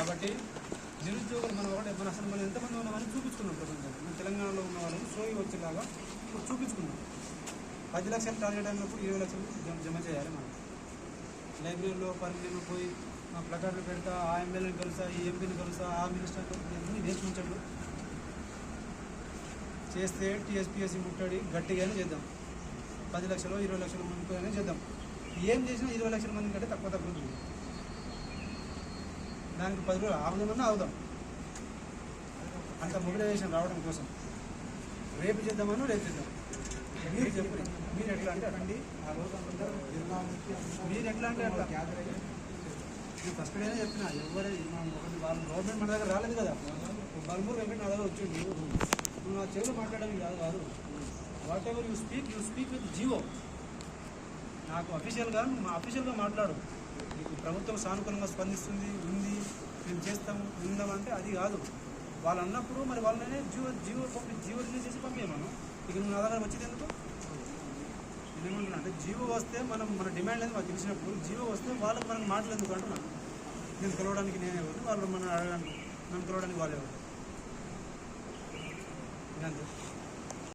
కాబట్టి నిరుద్యోగులు మనం ఒకటి మన అసలు మనం ఎంతమంది ఉన్నామని చూపించుకున్నాం ప్రపంచం మన తెలంగాణలో ఉన్న వాళ్ళని సోయి వచ్చేలాగా ఇప్పుడు చూపించుకున్నాం. పది లక్షలు టార్గెట్ అయినప్పుడు ఇరవై లక్షలు జమ చేయాలి మనం. లైబ్రరీలో పర్మిషన్ పోయి మా ప్లకార్డులు పెడతా ఆ ఎమ్మెల్యేని కలుసా ఈ ఎంపీని కలుసా ఆ మినిస్టర్ అన్ని వేసి ఉంచండు. చేస్తే టీఎస్పీఎస్సీ ముట్టడి గట్టిగానే చేద్దాం. పది లక్షలు ఇరవై లక్షల మందికి చేద్దాం. ఏం చేసినా ఇరవై లక్షల మంది కంటే తక్కువ తక్కువ దానికి పది రోజులు ఆవుదామన్నా అవుదాం అంత మొబిలైజేషన్ రావడం కోసం. రేపు చేద్దామను రేపు చేద్దాం. మీరు చెప్పండి. మీరు ఎట్లా అంటే అండి ఆ రోజు మీరు ఎట్లా అంటే అట్లా. నేను ఫస్ట్ అయినా చెప్పిన ఎవరే ఒకటి వాళ్ళు గవర్నమెంట్ మన దగ్గర రాలేదు కదా. బల్మూరు వెంకట నా దగ్గర వచ్చిండు. నువ్వు నా చెవులు మాట్లాడడానికి కాదు కాదు whatever you speak you speak with Jio నాకు అఫీషియల్గా మా అఫీషియల్గా మాట్లాడు. ప్రభుత్వం సానుకూలంగా స్పందిస్తుంది ఉంది మేము చేస్తాము ఉందామంటే అది కాదు. వాళ్ళు అన్నప్పుడు మరి వాళ్ళనే జియో జియో పంపి జియో రిలీజ్ చేసి పంపించమను ఇక నువ్వు నా దగ్గర వచ్చేది ఎందుకు? నేనేమంటున్నా అంటే జియో వస్తే మనం మన డిమాండ్ అనేది మాకు తెలిసినప్పుడు జియో వస్తే వాళ్ళకి మనకు మాటలు ఎందుకు అంటున్నాను? నేను కలవడానికి నేనే ఎవరు వాళ్ళు మనం అడగడానికి నన్ను కలవడానికి వాళ్ళే ఎవరు? అంతే